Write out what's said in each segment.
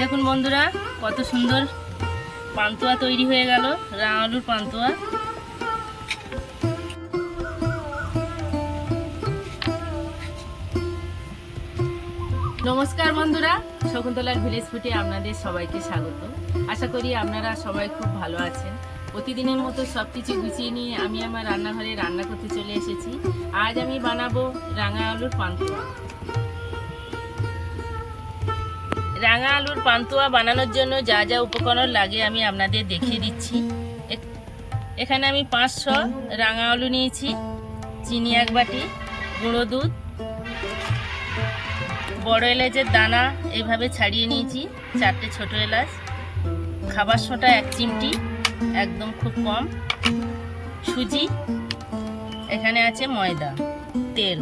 দেখুন বন্ধুরা, কত সুন্দর পান্তুয়া তৈরি হয়ে গেল রাঙা আলুর পান্তুয়া। নমস্কার বন্ধুরা, শকুন্তলার ভিলেজ ফুটে আপনাদের সবাইকে স্বাগত। আশা করি আপনারা সবাই খুব ভালো আছেন। প্রতিদিনের মতো সব কিছু গুছিয়ে নিয়ে আমি আমার রান্নাঘরে রান্না করতে চলে এসেছি। আজ আমি বানাবো রাঙা আলুর পান্তুয়া। রাঙা আলুর পান্তুয়া বানানোর জন্য যা যা উপকরণ লাগে আমি আপনাদের দেখিয়ে দিচ্ছি। এখানে আমি পাঁচশো রাঙা আলু নিয়েছি, চিনি এক বাটি, গুঁড়ো দুধ, বড় এলাচের দানা এইভাবে ছাড়িয়ে নিয়েছি, চারটে ছোট এলাচ, খাবার সোটা এক চিমটি, একদম খুব কম, সুজি, এখানে আছে ময়দা, তেল।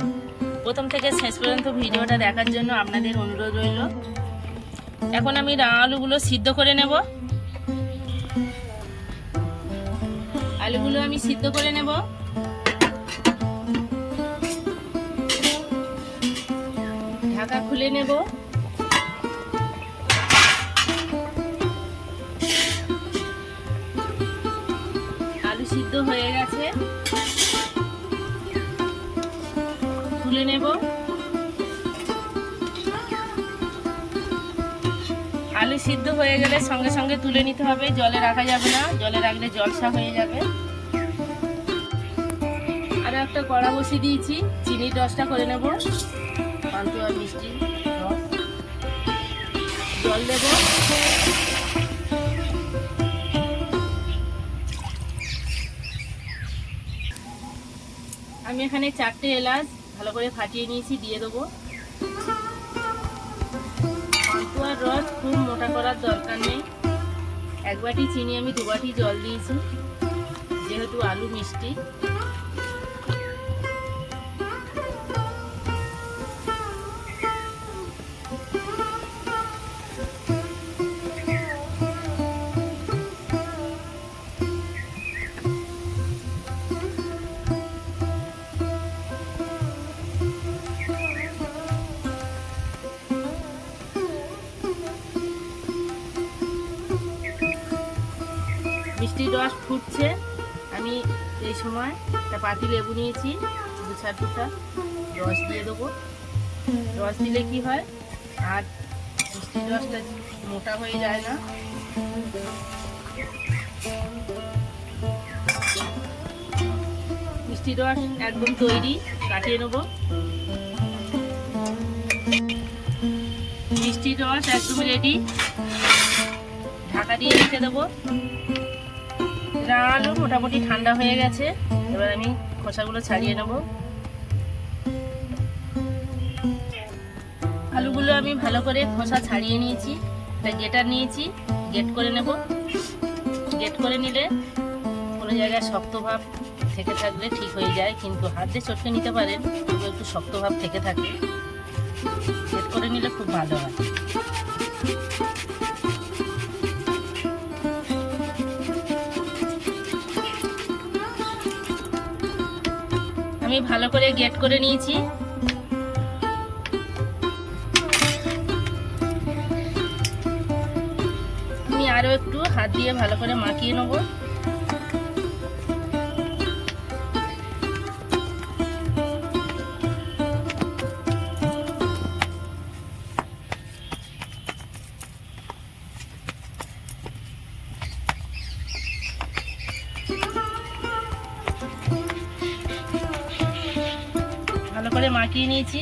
প্রথম থেকে শেষ পর্যন্ত ভিডিওটা দেখার জন্য আপনাদের অনুরোধ রইল। এখন আমি আলুগুলো সিদ্ধ করে নেব। আলুগুলো আমি সিদ্ধ করে নেব। ঢাকা খুলে নেব। আলু সিদ্ধ হয়ে গেছে। তুলে নেব। আলু সিদ্ধ হয়ে গেলে সঙ্গে সঙ্গে তুলে নিতে হবে। জলে রাখা যাবে না, জলে রাখলে জলসা হয়ে যাবে। আর একটা কড়া বসিয়ে দিয়েছি, চিনির রসটা করে নেব। পান্তুয়া, মিষ্টি জল দেব। আমি এখানে চারটে এলাচ ভালো করে ফাটিয়ে নিয়েছি, দিয়ে দেবো। পান্তুয়ার রস খুব মোটা করার দরকার নেই। এক বাটি চিনি আমি দু বাটি জল দিয়েছি, যেহেতু আলু মিষ্টি। রস ফুটছে। আমি এই সময় একটা পাতি লেবু নিয়েছি দু চার টুকরা রস দিয়ে দেবো। রস দিলে কি হয়? আর মিষ্টির রসটা মোটা হয়ে যায় না। মিষ্টির রস একদম তৈরি, কাটিয়ে নেব। মিষ্টির রস একদম রেডি ঢাকা দিয়ে রেখে দেবো। আলু মোটামুটি ঠান্ডা হয়ে গেছে। এবার আমি খোসাগুলো ছাড়িয়ে নেব। আলুগুলো আমি ভালো করে খোসা ছাড়িয়ে নিয়েছি, একটা গেটার নিয়েছি গেট করে নেব। গেট করে নিলে কোনো জায়গায় শক্ত ভাব থেকে থাকলে ঠিক হয়ে যায়, কিন্তু হাত দিয়ে চটকে নিতে পারেন তবু একটু শক্ত ভাব থেকে থাকে। গেট করে নিলে খুব ভালো হয়। আমি ভালো করে গেট করে নিয়েছি। আমি আরও একটু হাত দিয়ে ভালো করে মাখিয়ে নেব। ভালো করে মাখিয়ে নিয়েছি।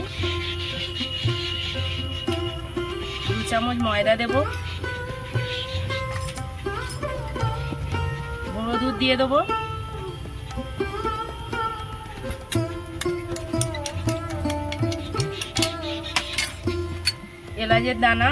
দু চামচ ময়দা দেব। গুঁড়ো দুধ দিয়ে দেবো। এলাচের দানা।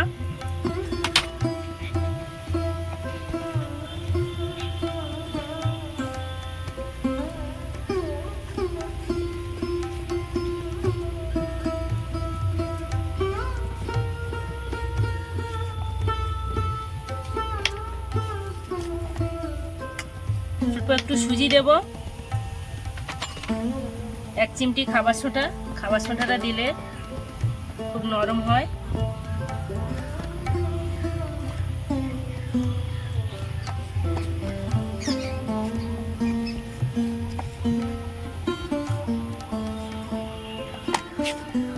একটু সুজি দেব এক চিমটি খাবার সোটা, খাবার সোটাটা দিলে খুব নরম হয় Thank you.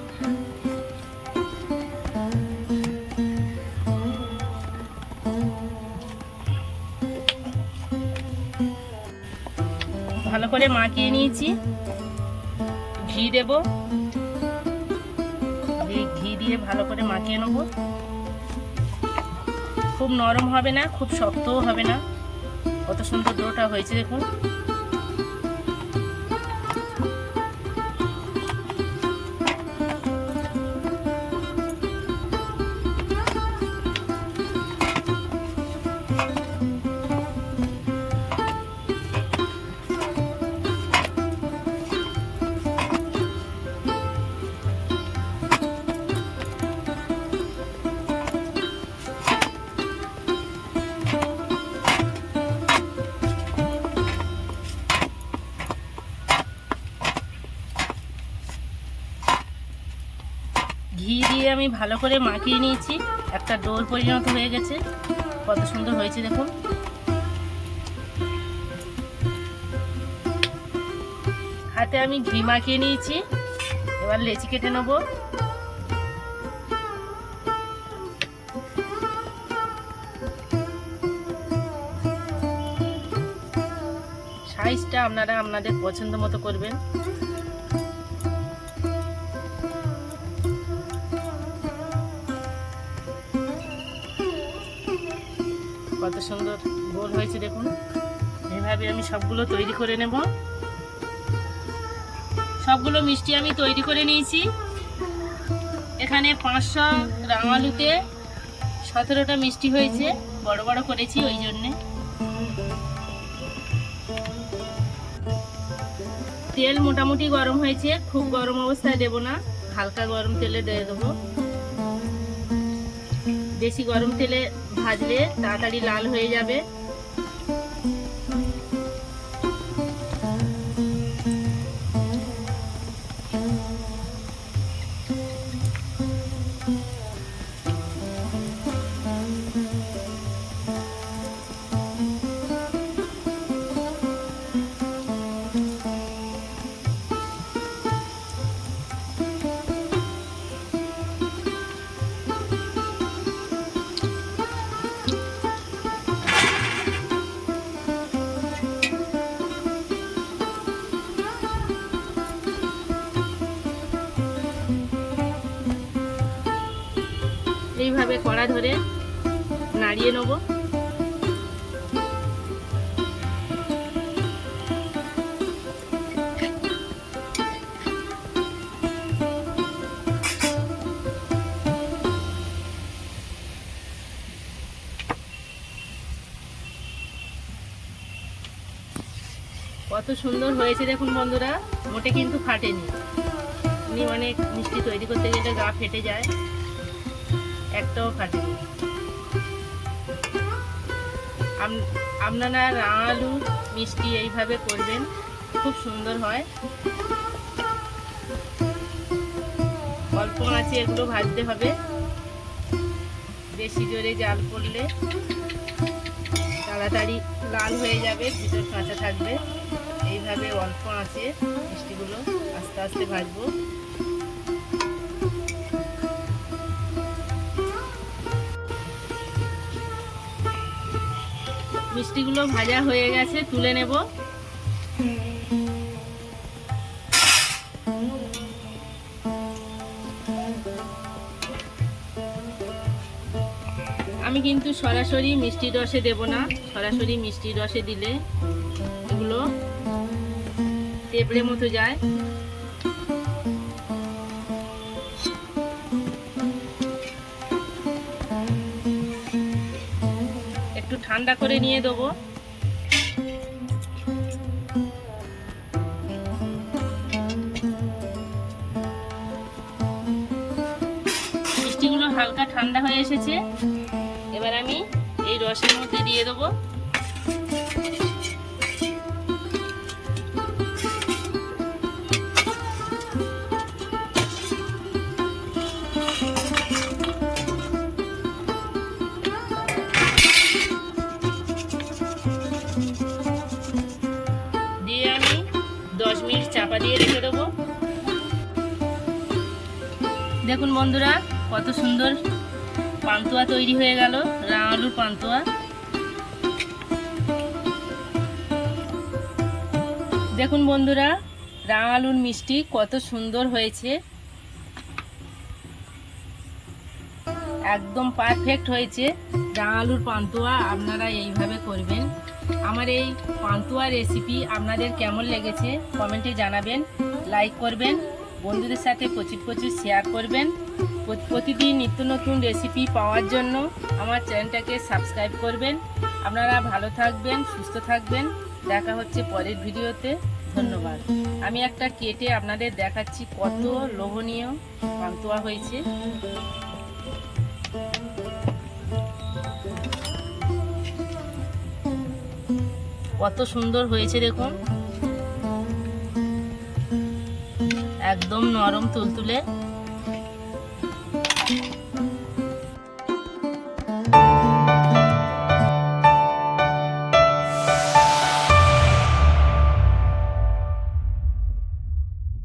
করে মাখিয়ে নিয়েছি। ঘি দেব। দিয়ে ঘি দিয়ে ভালো করে মাখিয়ে নেব। খুব নরম হবে না, খুব শক্তও হবে না। কত সুন্দর ডোটা হয়েছে দেখুন। ভালো করে মাখিয়ে নিয়েছি। একটা ডোর পরিণত হয়ে গেছে। কত সুন্দর হয়েছে দেখুন। হাতে আমি ঘি মাখিয়ে নিয়েছি। এবার লেচি কেটে নেব। সাইজটা আপনারা আপনাদের পছন্দ মতো করবেন। কত সুন্দর গোল হয়েছে দেখুন। এইভাবে আমি সবগুলো তৈরি করে নেব। সবগুলো মিষ্টি আমি তৈরি করে নিয়েছি। এখানে পাঁচশো রাঙালুতে সতেরোটা মিষ্টি হয়েছে, বড় বড় করেছি ওই জন্যে। তেল মোটামুটি গরম হয়েছে, খুব গরম অবস্থায় দেব না, হালকা গরম তেলে দিয়ে দেবো। বেশি গরম তেলে ভাজলে তাড়াতাড়ি লাল হয়ে যাবে। এইভাবে কড়া ধরে নাড়িয়ে নেব। কত সুন্দর হয়েছে দেখুন বন্ধুরা, মোটে কিন্তু ফাটেনি। উনি অনেক মিষ্টি তৈরি করতে গেলে গা ফেটে যায়। একটাও ফাটেনি আপনারা আলু মিষ্টি এইভাবে করবেন, খুব সুন্দর হয়। অল্প আছে এগুলো ভাজতে হবে। বেশি জোরে জাল করলে তাড়াতাড়ি লাল হয়ে যাবে, ভিতর কাঁচা থাকবে। এইভাবে অল্প আছে মিষ্টিগুলো আস্তে আস্তে ভাজবো। মিষ্টিগুলো ভাজা হয়ে গেছে, তুলে নেব। আমি কিন্তু সরাসরি মিষ্টি রসে দেব না, সরাসরি মিষ্টি রসে দিলে এগুলো তেপড়ে মতো যায়। ঠান্ডা করে নিয়ে দেবো। মিষ্টিগুলো হালকা ঠান্ডা হয়ে এসেছে। এবার আমি এই রসের মধ্যে দিয়ে দেবো। বন্ধুরা, কত সুন্দর পান্তুয়া তৈরি হয়ে গেল, রাঙ আলুর পান্তুয়া। দেখুন বন্ধুরা, রাঙা আলুর মিষ্টি কত সুন্দর হয়েছে। একদম পারফেক্ট হয়েছে রাঙা আলুর পান্তুয়া, আপনারা এইভাবে করবেন। আমার এই পান্তুয়া রেসিপি আপনাদের কেমন লেগেছে, কমেন্টে জানাবেন লাইক করবেন। বন্ধুদের সাথে প্রচুর প্রচুর শেয়ার করবেন। প্রতিদিন নিত্য নতুন রেসিপি পাওয়ার জন্য আমার চ্যানেলটাকে সাবস্ক্রাইব করবেন। আপনারা ভালো থাকবেন, সুস্থ থাকবেন। দেখা হচ্ছে পরের ভিডিওতে। ধন্যবাদ। আমি একটা কেটে আপনাদের দেখাচ্ছি কত লোভনীয় পান্তুয়া হয়েছে। কত সুন্দর হয়েছে দেখুন। একদম নরম তুলতুলে।